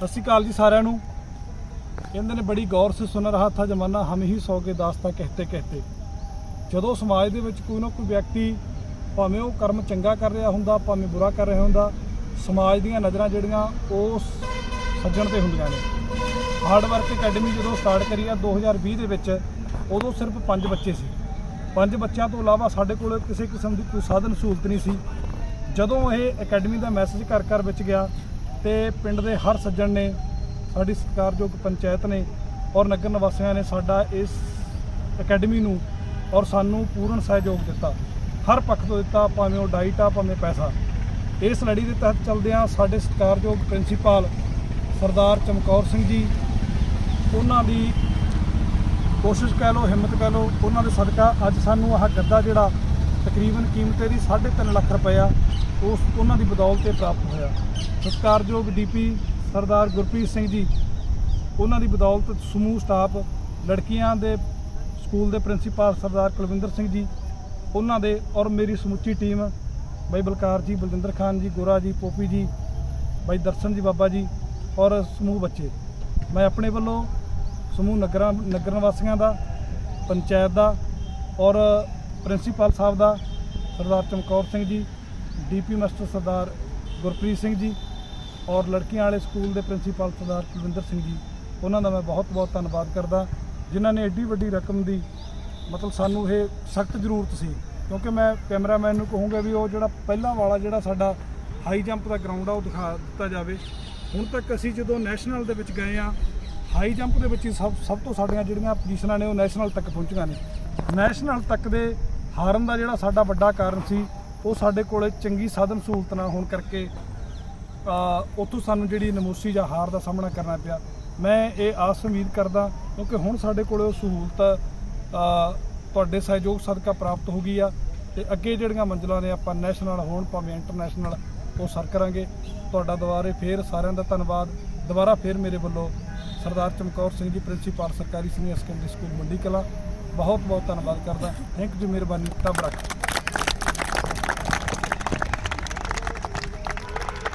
ਸਤਿ ਸ਼੍ਰੀ ਅਕਾਲ ਜੀ ਸਾਰਿਆਂ ਨੂੰ। ਕਹਿੰਦੇ ਨੇ ਬੜੀ ਗੌਰ ਸੇ ਸੁਣ ਰਹਾ ਥਾ ਜਮਾਨਾ, ਹਮ ਹੀ ਸੌ ਕੇ ਦਾਸਤਾ ਕਹਤੇ ਕਹਤੇ। ਜਦੋਂ ਸਮਾਜ ਦੇ ਵਿੱਚ ਕੋਈ ਨਾ ਕੋਈ ਵਿਅਕਤੀ ਭਾਵੇਂ ਉਹ ਕਰਮ ਚੰਗਾ ਕਰ ਰਿਹਾ ਹੁੰਦਾ, ਭਾਵੇਂ ਬੁਰਾ ਕਰ ਰਿਹਾ ਹੁੰਦਾ, ਸਮਾਜ ਦੀਆਂ ਨਜ਼ਰਾਂ ਜਿਹੜੀਆਂ ਉਸ ਸੱਜਣ ਤੇ ਹੁੰਦੀਆਂ ਨੇ। ਹਾਰਡ ਵਰਕ ਅਕੈਡਮੀ ਜਦੋਂ ਸਟਾਰਟ ਕਰੀ ਆ 2020 ਦੇ ਵਿੱਚ, ਉਦੋਂ ਸਿਰਫ 5 ਬੱਚੇ ਸੀ। ਪੰਜ ਬੱਚਿਆਂ ਤੋਂ ਇਲਾਵਾ ਸਾਡੇ ਕੋਲ ਕਿਸੇ ਕਿਸਮ ਦੀ ਕੋਈ ਸਾਧਨ ਸਹੂਲਤ ਨਹੀਂ ਸੀ। ਜਦੋਂ ਇਹ ਅਕੈਡਮੀ ਦਾ ਮੈਸੇਜ ਘਰ ਘਰ ਵਿੱਚ ਗਿਆ ਤੇ ਪਿੰਡ ਦੇ ਹਰ ਸੱਜਣ ਨੇ, ਸਾਡੀ ਸਤਿਕਾਰਯੋਗ ਪੰਚਾਇਤ ਨੇ ਔਰ ਨਗਰ ਨਿਵਾਸੀਆਂ ਨੇ ਸਾਡਾ ਇਸ ਅਕੈਡਮੀ ਨੂੰ ਔਰ ਸਾਨੂੰ ਪੂਰਨ ਸਹਿਯੋਗ ਦਿੱਤਾ। ਹਰ ਪੱਖ ਤੋਂ ਦਿੱਤਾ, ਭਾਵੇਂ ਉਹ ਡਾਈਟ ਆ, ਭਾਵੇਂ ਪੈਸਾ। ਇਸ ਲੜੀ ਦੇ ਤਹਿਤ ਚੱਲਦਿਆਂ ਸਾਡੇ ਸਤਿਕਾਰਯੋਗ ਪ੍ਰਿੰਸੀਪਲ ਸਰਦਾਰ ਚਮਕੌਰ ਸਿੰਘ ਜੀ, ਉਹਨਾਂ ਦੀ ਕੋਸ਼ਿਸ਼ ਕਹਿ ਲਓ, ਹਿੰਮਤ ਕਹਿ ਲਓ, ਉਹਨਾਂ ਦੇ ਸਦਕਾ ਅੱਜ ਸਾਨੂੰ ਆਹ ਗੱਦਾ ਜਿਹੜਾ ਤਕਰੀਬਨ ਕੀਮਤ ਇਹਦੀ 3.5 ਲੱਖ ਰੁਪਇਆ ਉਸ ਉਹਨਾਂ ਦੀ ਬਦੌਲਤ ਤੇ ਪ੍ਰਾਪਤ ਹੋਇਆ। ਸਤਿਕਾਰਯੋਗ ਡੀਪੀ ਸਰਦਾਰ ਗੁਰਪ੍ਰੀਤ ਸਿੰਘ ਜੀ, ਉਹਨਾਂ ਦੀ ਬਦੌਲਤ ਸਮੂਹ ਸਟਾਫ, ਲੜਕੀਆਂ ਦੇ ਸਕੂਲ ਦੇ ਪ੍ਰਿੰਸੀਪਲ ਸਰਦਾਰ ਕੁਲਵਿੰਦਰ ਸਿੰਘ ਜੀ, ਉਹਨਾਂ ਦੇ ਔਰ ਮੇਰੀ ਸਮੁੱਚੀ ਟੀਮ, ਬਾਈ ਬਲਕਾਰ ਜੀ, ਬਲਜਿੰਦਰ ਖਾਨ ਜੀ, ਗੋਰਾ ਜੀ, ਪੋਪੀ ਜੀ, ਬਾਈ ਦਰਸ਼ਨ ਜੀ, ਬਾਬਾ ਜੀ ਔਰ ਸਮੂਹ ਬੱਚੇ। ਮੈਂ ਆਪਣੇ ਵੱਲੋਂ ਸਮੂਹ ਨਗਰਾਂ, ਨਗਰ ਨਿਵਾਸੀਆਂ ਦਾ, ਪੰਚਾਇਤ ਦਾ ਔਰ ਪ੍ਰਿੰਸੀਪਲ ਸਾਹਿਬ ਦਾ ਸਰਦਾਰ ਚਮਕੌਰ ਸਿੰਘ ਜੀ ਡੀਪੀ ਮਾਸਟਰ ਸਰਦਾਰ ਗੁਰਪ੍ਰੀਤ ਸਿੰਘ ਜੀ ਔਰ ਲੜਕੀਆਂ ਵਾਲੇ ਸਕੂਲ ਦੇ ਪ੍ਰਿੰਸੀਪਲ ਸਰਦਾਰ ਕੁਲਵਿੰਦਰ ਸਿੰਘ ਜੀ, ਉਹਨਾਂ ਦਾ ਮੈਂ ਬਹੁਤ ਬਹੁਤ ਧੰਨਵਾਦ ਕਰਦਾ। ਜਿਨ੍ਹਾਂ ਨੇ ਐਡੀ ਵੱਡੀ ਰਕਮ ਦੀ ਮਤਲਬ ਸਾਨੂੰ ਇਹ ਸਖਤ ਜ਼ਰੂਰਤ ਸੀ। ਕਿਉਂਕਿ ਮੈਂ ਕੈਮਰਾਮੈਨ ਨੂੰ ਕਹੂੰਗਾ ਵੀ ਉਹ ਜਿਹੜਾ ਪਹਿਲਾਂ ਵਾਲਾ ਜਿਹੜਾ ਸਾਡਾ ਹਾਈ ਜੰਪ ਦਾ ਗਰਾਊਂਡ ਆ, ਉਹ ਦਿਖਾ ਦਿੱਤਾ ਜਾਵੇ। ਹੁਣ ਤੱਕ ਅਸੀਂ ਜਦੋਂ ਨੈਸ਼ਨਲ ਦੇ ਵਿੱਚ ਗਏ ਆ ਹਾਈ ਜੰਪ ਦੇ ਵਿੱਚ ਹੀ ਸਭ ਸਭ ਤੋਂ ਸਾਡੀਆਂ ਜਿਹੜੀਆਂ ਪੋਜੀਸ਼ਨਾਂ ਨੇ ਉਹ ਨੈਸ਼ਨਲ ਤੱਕ ਪਹੁੰਚੀਆਂ ਨੇ। ਨੈਸ਼ਨਲ ਤੱਕ ਦੇ ਹਾਰਨ ਦਾ ਜਿਹੜਾ ਸਾਡਾ ਵੱਡਾ ਕਾਰਨ ਸੀ ਉਹ ਸਾਡੇ ਕੋਲੇ ਚੰਗੀ ਸਾਧਨ ਸਹੂਲਤ ਨਾ ਹੋਣ ਕਰਕੇ ਅ, ਉੱਥੋਂ ਸਾਨੂੰ ਜਿਹੜੀ ਨਮੋਸੀ ਜਾਂ ਹਾਰ ਦਾ ਸਾਹਮਣਾ ਕਰਨਾ ਪਿਆ। ਮੈਂ ਇਹ ਆਸ ਉਮੀਦ ਕਰਦਾ ਕਿਉਂਕਿ ਹੁਣ ਸਾਡੇ ਕੋਲੇ ਉਹ ਸਹੂਲਤ ਤੁਹਾਡੇ ਸਹਿਯੋਗ ਸਦਕਾ ਪ੍ਰਾਪਤ ਹੋ ਗਈ ਆ ਤੇ ਅੱਗੇ ਜਿਹੜੀਆਂ ਮੰਜ਼ਲਾਂ ਨੇ ਆਪਾਂ ਨੈਸ਼ਨਲ ਹੋਣ ਭਾਵੇਂ ਇੰਟਰਨੈਸ਼ਨਲ ਉਹ ਸਰ ਕਰਾਂਗੇ। ਤੁਹਾਡਾ ਦੁਬਾਰੇ ਫੇਰ ਸਾਰਿਆਂ ਦਾ ਧੰਨਵਾਦ। ਦੁਬਾਰਾ ਫੇਰ ਮੇਰੇ ਵੱਲੋਂ ਸਰਦਾਰ ਚਮਕੌਰ ਸਿੰਘ ਜੀ ਪ੍ਰਿੰਸੀਪਲ ਸਰਕਾਰੀ ਸੀਨੀਅਰ ਸੈਕੰਡਰੀ ਸਕੂਲ ਮੰਡੀ ਕਲਾ। ਬਹੁਤ ਬਹੁਤ ਧੰਨਵਾਦ ਕਰਦਾ। ਥੈਂਕ ਯੂ ਮਿਹਰਬਾਨੀ। ਰੱਬ ਰੱਖ।